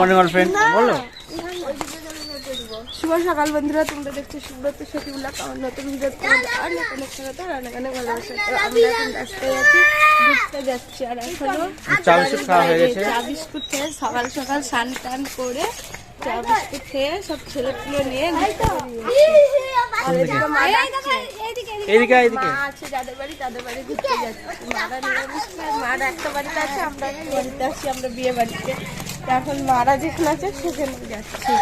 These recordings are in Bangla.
মর্নিং অল ফ্রেন্ড বলো। শুভ সকাল বন্ধুরা তোমরা দেখছ সুব্রত সখীবুল্লাহ আমার নতুন ভিডিও আর নতুন একটা কথা রান্না গানে ভালোবাসা তো আমরা এখন রাস্তায় আছি ঘুরতে যাচ্ছি আর এখনও। চা বিস্কুট খাওয়া হয়ে গেছে। চা বিস্কুট খেয়ে সকাল সকাল স্নান টান করে চা বিস্কুট খেয়ে সব ছেলেপুলে নিয়ে এদিকে। মা আছে যাদের বাড়ি তাদের বাড়ি ঘুরতে যাচ্ছি। মারা নিরামিষ মারা একটা বাড়িতে আছে আমরা একটা বাড়িতে আছি আমরা বিয়ে বাড়িতে। এখন মারা যেখানে আছে সেখানে যাচ্ছি।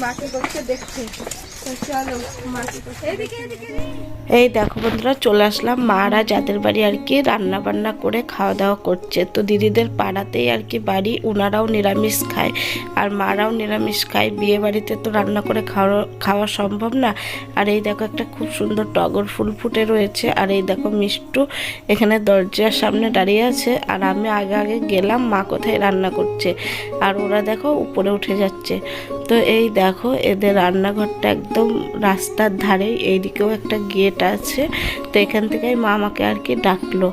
মাকে করছে দেখছি এই দেখো বন্ধুরা, চলে আসলাম মারা, যাদের বাড়ি আর কি রান্না বান্না করে খাওয়া দাওয়া করছে। তো দিদিদের পাড়াতেই আর কি বাড়ি ওনারাও নিরামিষ খায়, আর মারাও নিরামিষ খায়। বিয়ে বাড়িতে তো রান্না করে খাওয়া খাওয়া সম্ভব না। আর এই দেখো একটা খুব সুন্দর টগর ফুল ফুটে রয়েছে, আর এই দেখো মিষ্টু এখানে দরজার সামনে দাঁড়িয়ে আছে, আর আমি আগে আগে গেলাম মা কোথায় রান্না করছে। আর ওরা দেখো উপরে উঠে যাচ্ছে। তো এই দেখো, এদের রান্নাঘরটা একদম রাস্তার ধারে, এইদিকেও একটা গেট আছে। তো এখান থেকে মা আমাকে আর কি ডাকলো।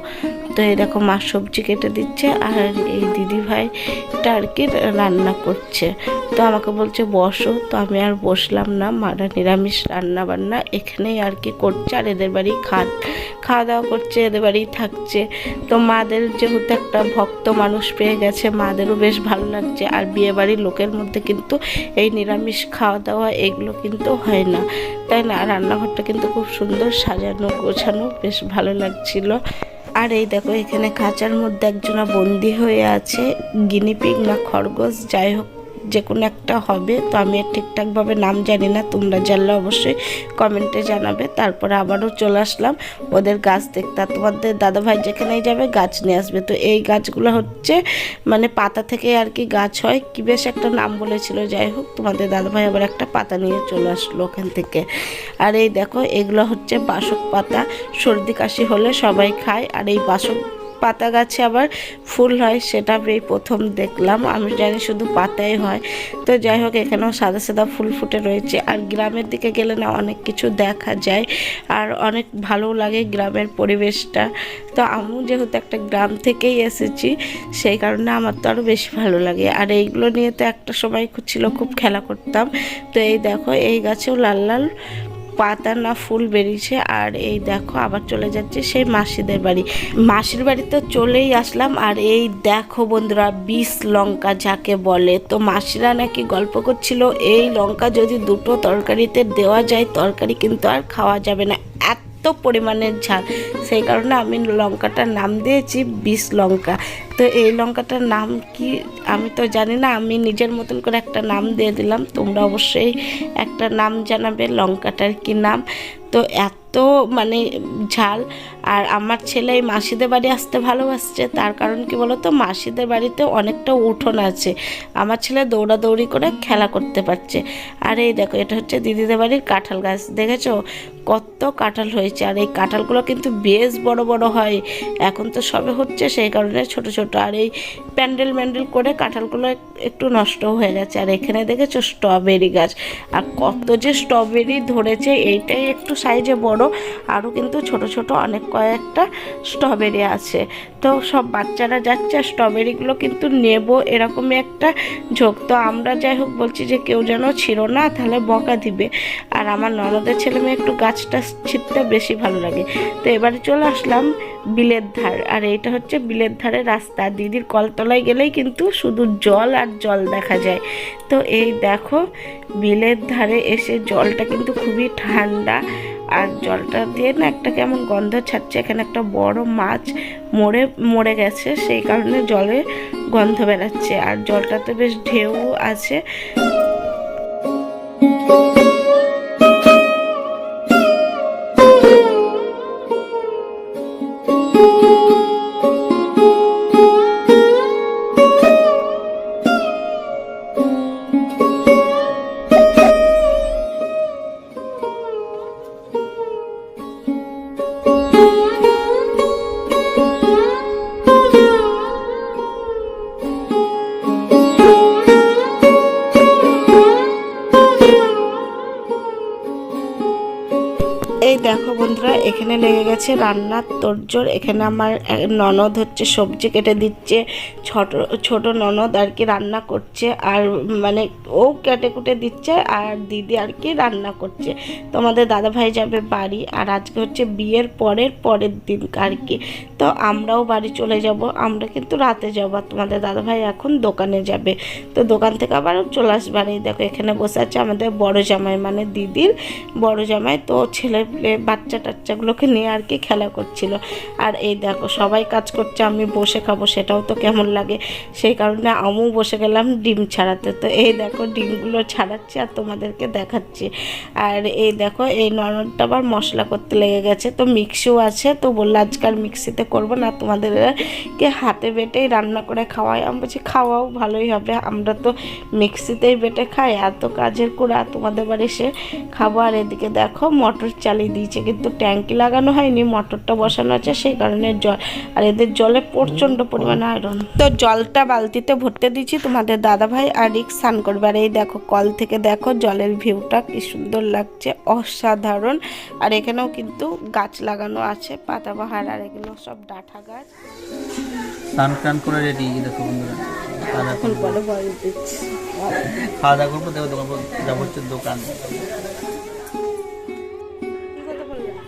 তো এই দেখো মা সবজি কেটে দিচ্ছে আর এই দিদি ভাইটা আর কি রান্না করছে। তো আমাকে বলছে, বসো। তো আমি আর বসলাম না। মারা নিরামিষ রান্না বান্না এখানেই আর কি করছে। আর এদের বাড়ি খাট খাওয়া দাওয়া করছে, এদের বাড়ি থাকছে। তো মাদের যেহেতু একটা ভক্ত মানুষ পেয়ে গেছে, মাদেরও বেশ ভালো লাগছে। আর বিয়ে বাড়ির লোকের মধ্যে কিন্তু এই নিরামিষ খাওয়া দাওয়া এগুলো কিন্তু হয় না। তাই না? রান্নাঘরটা কিন্তু খুব সুন্দর সাজানো গোছানো বেশ ভালো লাগছিল। আর এই দেখো, এখানে খাঁচার মধ্যে একজনা বন্দি হয়ে আছে, গিনিপিগ না খরগোশ, যাই হোক। যে কোনো একটা হবে। তো আমি ঠিকঠাকভাবে নাম জানি না, তোমরা জানলে অবশ্যই কমেন্টে জানাবে। তারপরে আবারও চলে আসলাম ওদের গাছ দেখতে। তোমাদের দাদাভাই যেখানেই যাবে গাছ নিয়ে আসবে। তো এই গাছগুলো হচ্ছে মানে পাতা থেকে আর কি গাছ হয়। কি বেশ একটা নাম বলেছিল, যাই হোক, তোমাদের দাদাভাই আবার একটা পাতা নিয়ে চলে আসলো ওখান থেকে। আর এই দেখো, এগুলো হচ্ছে বাসক পাতা। সর্দি কাশি হলে সবাই খায়। আর এই বাসক পাতা গাছে আবার ফুল হয়, সেটা এই প্রথম দেখলাম। আমি জানি শুধু পাতাই হয়। তো যাই হোক, এখানেও সাদা সাদা ফুল ফুটে রয়েছে। আর গ্রামের দিকে গেলে না অনেক কিছু দেখা যায়। আর অনেক ভালো লাগে গ্রামের পরিবেশটা। তো আমি যেহেতু একটা গ্রাম থেকেই এসেছি, সেই কারণে আমার তো আরও বেশি ভালো লাগে। আর এইগুলো নিয়ে তো একটা সময় ছিল, খুব খেলা করতাম। তো এই দেখো, এই গাছেও লাল লাল পাতা না ফুল বেরিয়েছে আর এই দেখো আবার চলে যাচ্ছে সেই মাসিদের বাড়ি। মাসির বাড়িতে চলেই আসলাম আর এই দেখো বন্ধুরা, বিষ লঙ্কা যাকে বলে। তো মাসিরা নাকি গল্প করছিল, এই লঙ্কা যদি দুটো তরকারিতে দেওয়া যায়, তরকারি কিন্তু আর খাওয়া যাবে না। পরিমাণের ঝাল। সেই কারণে আমি লঙ্কাটার নাম দিয়েছি বিষ লঙ্কা। তো এই লঙ্কাটার নাম কি আমি তো জানি না, আমি নিজের মতন করে একটা নাম দিয়ে দিলাম। তোমরা অবশ্যই একটা নাম জানাবে লঙ্কাটার কি নাম। তো এত মানে ঝাল। আর আমার ছেলে এই মাসিদের বাড়ি আসতে ভালোবাসছে। তার কারণ কি বলতো? মাসিদের বাড়িতে অনেকটা উঠোন আছে। আমার ছেলে দৌড়াদৌড়ি করে খেলা করতে পারছে। আর এই দেখো, এটা হচ্ছে দিদিদের বাড়ির কাঁঠাল গাছ। দেখেছ? কত কাঁঠাল হয়েছে। আর এই কাঁঠালগুলো কিন্তু বেশ বড় বড় হয়। এখন তো সবে হচ্ছে, সেই কারণে ছোট ছোট। আর এই প্যান্ডেল ম্যান্ডেল করে কাঁঠালগুলো একটু নষ্ট হয়ে গেছে। আর এখানে দেখেছ? স্ট্রবেরি গাছ। আর কত যে স্ট্রবেরি ধরেছে, এইটাই একটু সাইজে বড় আরও কিন্তু ছোট ছোট অনেক কয়েকটা স্ট্রবেরি আছে। তো সব বাচ্চারা যাচ্ছে স্ট্রবেরিগুলো কিন্তু নেব এরকমই একটা ঝোঁক। তো আমরা যাই হোক বলছি যে কেউ যেন ছিল না তাহলে বকা দিবে। আর আমার ননদের ছেলে মেয়ে একটু গাছটা ছিটতে বেশি ভালো লাগে। তো এবারে চলে আসলাম বিলের ধার। আর এইটা হচ্ছে বিলের ধারে রাস্তা। দিদির কলতলায় গেলেই কিন্তু শুধু জল আর জল দেখা যায়। তো এই দেখো বিলের ধারে এসে জলটা কিন্তু খুবই ঠান্ডা। আর জলটা দিয়ে না একটা কেমন গন্ধ ছাড়ছে। এখানে একটা বড় মাছ মরে মরে গেছে, সেই কারণে জলে গন্ধ বেড়াচ্ছে আর জলটাতে বেশ ঢেউ আছে। এখানে লেগে গেছে রান্নার তোরজোর। এখানে আমার ননদ হচ্ছে সবজি কেটে দিচ্ছে, ছোট ছোট ননদ আর কি রান্না করছে। আর মানে ও কেটে কুটে দিচ্ছে আর দিদি আর কি রান্না করছে। তো আমাদের দাদাভাই যাবে বাড়ি আর আজকে হচ্ছে বিয়ের পরের পরের দিন আর কি। তো আমরাও বাড়ি চলে যাব। আমরা কিন্তু রাতে যাব আর তোমাদের দাদাভাই এখন দোকানে যাবে। তো দোকান থেকে আবার চলে আসবে। আর দেখো, এখানে বসে আছে আমাদের বড় জামাই মানে দিদির বড় জামাই। তো ছেলে বাচ্চা টাচ্চাগুলোকে নিয়ে আর কি খেলা করছিল। আর এই দেখো, সবাই কাজ করছে, আমি বসে খাব, সেটাও তো কেমন লাগে। সেই কারণে আমিও বসে গেলাম ডিম ছাড়াতে। তো এই দেখো, ডিমগুলো ছাড়াচ্ছি আর তোমাদেরকে দেখাচ্ছি। আর এই দেখো, এই নরমটা আবার মশলা করতে লেগে গেছে। তো মিক্সিও আছে, তো বলল আজকাল মিক্সিতে করব না তোমাদেরকে হাতে বেটেই রান্না করে খাওয়াই। আমি বলছি, খাওয়াও, ভালোই হবে। আমরা তো মিক্সিতেই বেটে খাই এত কাজের কুড়া তোমাদের বাড়ি এসে খাব। আর এদিকে দেখো, মোটর চালিয়ে দিয়েছে, কিন্তু ট্যাঙ্কি লাগানো হয়নি মোটরটা বসানো আছে সেই কারণে জল আর এদের জলে প্রচণ্ড পরিমাণে আয়রন তো জলটা বালতিতে ভরতে দিচ্ছি তোমাদের দাদা ভাই আর রিক স্নান করবে। আর এই দেখো কল থেকে দেখো জলের ভিউটা কি সুন্দর লাগছে অসাধারণ। আর এখানেও কিন্তু গাছ লাগানো আছে পাতাবাহার আর এগুলো সব ডাঁঠা গাছ। স্নান টান করে রেডি দেখো বন্ধুরা। খাওয়া দাওয়া করব। দোকান যাব হচ্ছে দোকান।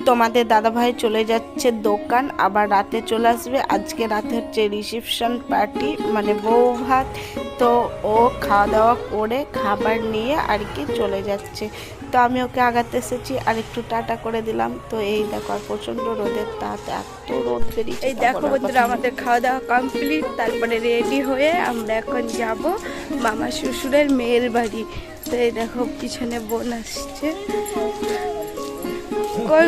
তোমাদের দাদাভাই চলে যাচ্ছে দোকান আবার রাতে চলে আসবে। আজকে রাতে হচ্ছে রিসেপশন পার্টি মানে বউ ভাত। তো ও খাওয়া দাওয়া করে খাবার নিয়ে আর কি চলে যাচ্ছে। তো আমি ওকে আগাতে এসেছি আর একটু টাটা করে দিলাম। তো এই দেখো আর প্রচণ্ড রোদের তাপ এত রোদ বেরিয়েছে এই দেখো বন্ধুরা আমাদের খাওয়া দাওয়া কমপ্লিট তারপরে রেডি হয়ে আমরা এখন যাব মামা শ্বশুরের মেয়ের বাড়ি। তো এই দেখো পিছনে বোন আসছে। কই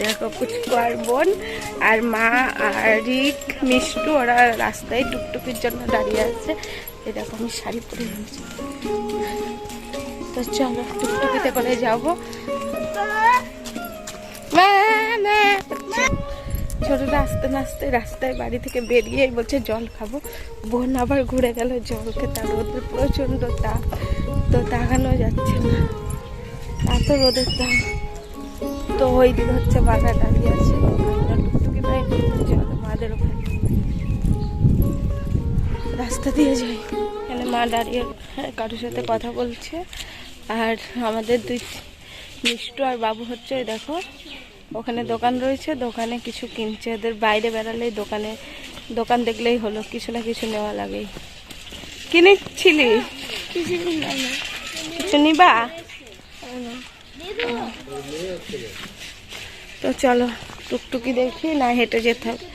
দেখো পুচকু আর বোন আর মা আর রিক মিষ্টু ওরা রাস্তায় টুকটুকির জন্য দাঁড়িয়ে আছে। দেখো আমি শাড়ি পরে নিয়েছি। তো চলো টুকটুকিতে করে যাব। মা, মা। ছোটটা আস্তে নাস্তে রাস্তায় বাড়ি থেকে বেরিয়ে বলছে জল খাব। বোন আবার ঘুরে গেল জল খেতে আর রোদের প্রচণ্ড তাপ। তো তাকানো যাচ্ছে না। এত রোদের তাপ তো ওই দিন হচ্ছে বাধা দাঁড়িয়ে আছে। টুকটুকি মাদের ওখানে রাস্তা দিয়ে যাই। এখানে মা দাঁড়িয়ে কারোর সাথে কথা বলছে। আর আমাদের দুই মিষ্টু আর বাবু হচ্ছে দেখো ওখানে দোকান রয়েছে। দোকানে কিছু কিনছে। এদের বাইরে বেড়ালেই দোকানে দোকান দেখলেই হলো কিছু না কিছু নেওয়া লাগেই। কিনেছিলি? কিছু নিবা? তো চলো টুকটুকি দেখি না হেঁটে যেতে হবে।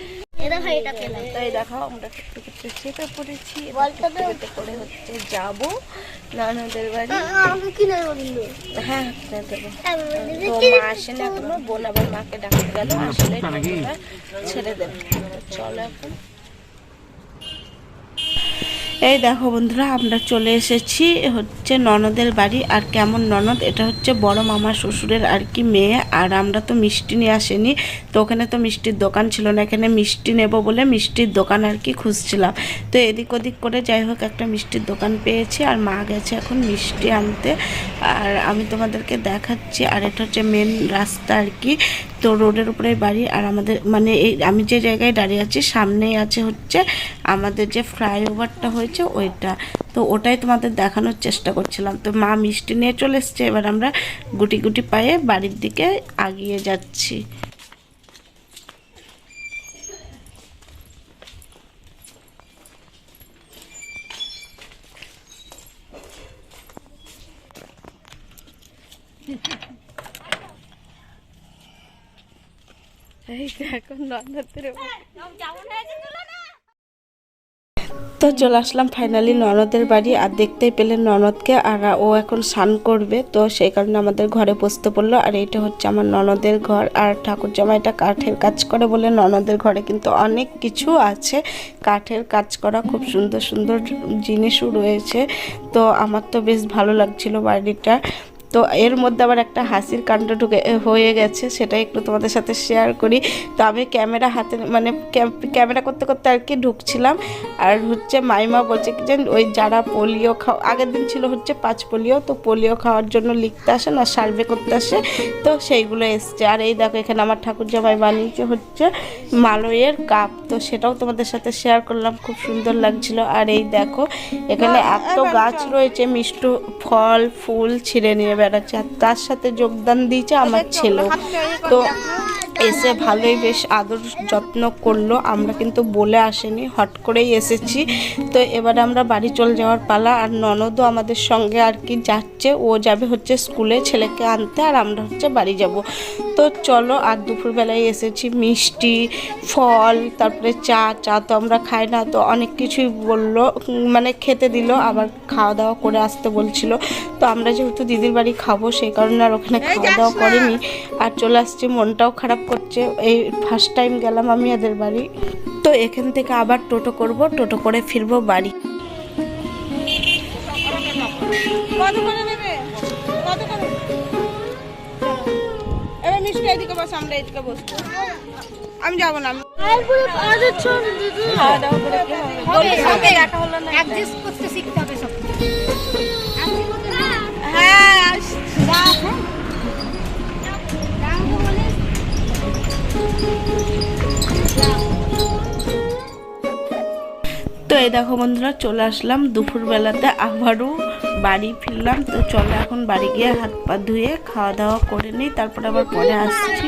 দেখো এটা পেলাম। তাই দেখো আমরা টুকটুকিতে চেপে পড়েছি করে হচ্ছে যাব নানাদের বাড়ি। হ্যাঁ তো মা আসেনি এখনও বোন আবার মাকে ডাকতে গেল আসলে ছেড়ে দেবে। চলো এখন। এই দেখো বন্ধুরা, আমরা চলে এসেছি হচ্ছে ননদের বাড়ি। আর কেমন ননদ? এটা হচ্ছে বড় মামা শ্বশুরের আর কি মেয়ে। আর আমরা তো মিষ্টি নিয়ে আসিনি, তো ওখানে তো মিষ্টির দোকান ছিল না, এখানে মিষ্টি নেব বলে মিষ্টির দোকান আর কি খুঁজছিলাম। তো এদিক ওদিক করে যাই হোক, একটা মিষ্টির দোকান পেয়েছি, আর মা গেছে এখন মিষ্টি আনতে। আর আমি তোমাদেরকে দেখাচ্ছি, আর এটা হচ্ছে মেন রাস্তা আর কি, তো রোডের উপরে বাড়ি, আর আমাদের মানে এই আমি যে জায়গায় দাঁড়িয়ে আছি, সামনেই আছে হচ্ছে আমাদের যে ফ্লাইওভারটা হয়েছে ওইটা। তো ওটাই তোমাদের দেখানোর চেষ্টা করছিলাম। তো মা মিষ্টি নিয়ে চলে এসছে, এবার আমরা গুটি গুটি পায়ে বাড়ির দিকে আগিয়ে যাচ্ছি। এই দেখো ননদের তো চলে আসলাম ফাইনালি ননদের বাড়ি আর দেখতেই পেলেন ননদকে আর ও এখন স্নান করবে। তো সেই কারণে আমাদের ঘরে বসতে পড়ল আর এটা হচ্ছে আমার ননদের ঘর। আর ঠাকুর জামাইটা কাঠের কাজ করে বলে ননদের ঘরে কিন্তু অনেক কিছু আছে। কাঠের কাজ করা খুব সুন্দর সুন্দর জিনিসও রয়েছে। তো আমার তো বেশ ভালো লাগছিল বাড়িটা। তো এর মধ্যে আবার একটা হাসির কাণ্ড ঢুকে হয়ে গেছে সেটা একটু তোমাদের সাথে শেয়ার করি। তো আমি ক্যামেরা হাতে মানে ক্যামেরা করতে করতে আর কি ঢুকছিলাম। আর হচ্ছে মাইমা বলছে কি যে ওই যারা পোলিও খাওয়া আগের দিন ছিল হচ্ছে পাঁচ পোলিও তো পোলিও খাওয়ার জন্য লিখতে আসে না সার্ভে করতে আসে তো সেইগুলো এসছে। আর এই দেখো এখানে আমার ঠাকুর জামাই বানিয়েছে হচ্ছে মালয়ের কাপ তো সেটাও তোমাদের সাথে শেয়ার করলাম খুব সুন্দর লাগছিল। আর এই দেখো এখানে এত গাছ রয়েছে মিষ্টু ফল ফুল ছিঁড়ে নিয়ে বেড়াচ্ছে আর তার সাথে যোগদান দিয়েছে আমার ছেলে। তো এসে ভালোই বেশ আদর যত্ন করল। আমরা কিন্তু বলে আসেনি হট করেই এসেছি। তো এবার আমরা বাড়ি চলে যাওয়ার পালা আর ননদও আমাদের সঙ্গে আর কি যাচ্ছে। ও যাবে হচ্ছে স্কুলে ছেলেকে আনতে আর আমরা হচ্ছে বাড়ি যাব। তো চলো আর দুপুরবেলায় এসেছি মিষ্টি ফল তারপরে চা চা তো আমরা খাই না তো অনেক কিছুই বলল মানে খেতে দিল আবার খাওয়া দাওয়া করে আসতে বলছিল। তো আমরা যেহেতু দিদির বাড়ি খাব সেই কারণে আর ওখানে খাওয়া দাওয়া করিনি। আর চলে আসছি মনটাও খারাপ করছে এই ফার্স্ট টাইম গেলাম আমি এদের বাড়ি। তো এখান থেকে আবার টোটো করব টোটো করে ফিরবো বাড়ি। কত করে নেবে? কত করে? মিষ্টি এদিকে বস আমরা এদিকে বসবো। আমি যাব না হ্যাঁ তো এই দেখো বন্ধুরা চলে আসলাম দুপুরবেলাতে আবারও। বাড়ি ফিরলাম, তো চলো এখন বাড়ি গিয়ে হাত পা ধুয়ে খাওয়া দাওয়া করে নিই, তারপর আবার পরে আসছি।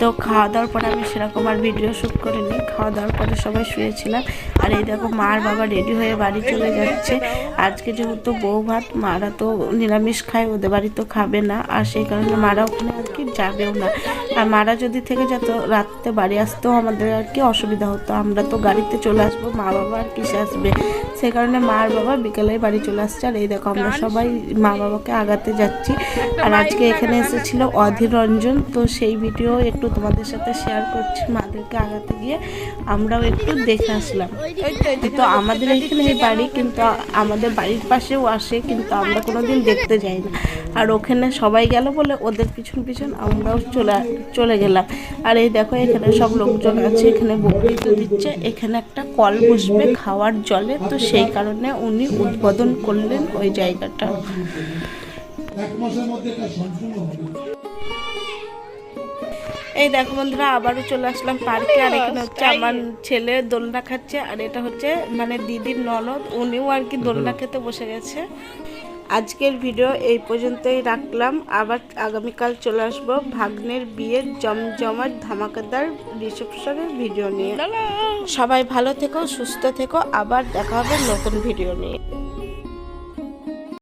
তো খাওয়া দাওয়ার পরে আমি সেরকম আর ভিডিও শ্যুট করিনি, খাওয়া দাওয়ার পরে সবাই শুয়েছিলাম। আর এই দেখো মার বাবা রেডি হয়ে বাড়ি চলে যাচ্ছে। আজকে যেহেতু বউ ভাত, মারা তো নিরামিষ খায়, ওদের বাড়ি তো খাবে না। আর সেই কারণে মারা ওখানে আর কি যাবেও না। আর মারা যদি থেকে যেত, রাত্রে বাড়ি আসতেও আমাদের আর কি অসুবিধা হতো। আমরা তো গাড়িতে চলে আসব, মা বাবা আর কিসে আসবে? সেই কারণে মার বাবা বিকেলে বাড়ি চলে আসছে। আর এই দেখো আমরা সবাই মা বাবাকে আগাতে যাচ্ছি। আর আজকে এখানে এসেছিল অধীর রঞ্জন। তো সেই ভিডিও একটু তোমাদের সাথে শেয়ার করছি মাদেরকে আগাতে গিয়ে। আমরাও একটু দেখে আসলাম। তো আমাদের এখানে বাড়ি কিন্তু আমাদের বাড়ির পাশেও আসে, কিন্তু আমরা কোনোদিন দেখতে যাই না। আর ওখানে সবাই গেল বলে ওদের পিছন পিছন আমরাও চলে চলে গেলাম। আর এই দেখো, এখানে সব লোকজন আছে, এখানে বকরিত দিচ্ছে। এখানে একটা কল বসবে খাওয়ার জলে। তো সেই কারণে উনি উদ্বোধন করলেন ওই জায়গাটা। এক মাসের মধ্যে এটা সম্পূর্ণ হবে। এই দেখো বন্ধুরা আবারও চলে আসলাম পার্কে আর এখানে হচ্ছে আমার ছেলে দোলনা খাচ্ছে আর এটা হচ্ছে মানে দিদির ননদ উনিও আর কি দোলনা খেতে বসে গেছে। আজকের ভিডিও এই পর্যন্তই রাখলাম। আবার আগামীকাল চলে আসব ভাগ্নের বিয়ের জমজমাট ধামাকাদার রিসেপশনের ভিডিও নিয়ে। সবাই ভালো থেকো সুস্থ থেকো আবার দেখা হবে নতুন ভিডিও নিয়ে।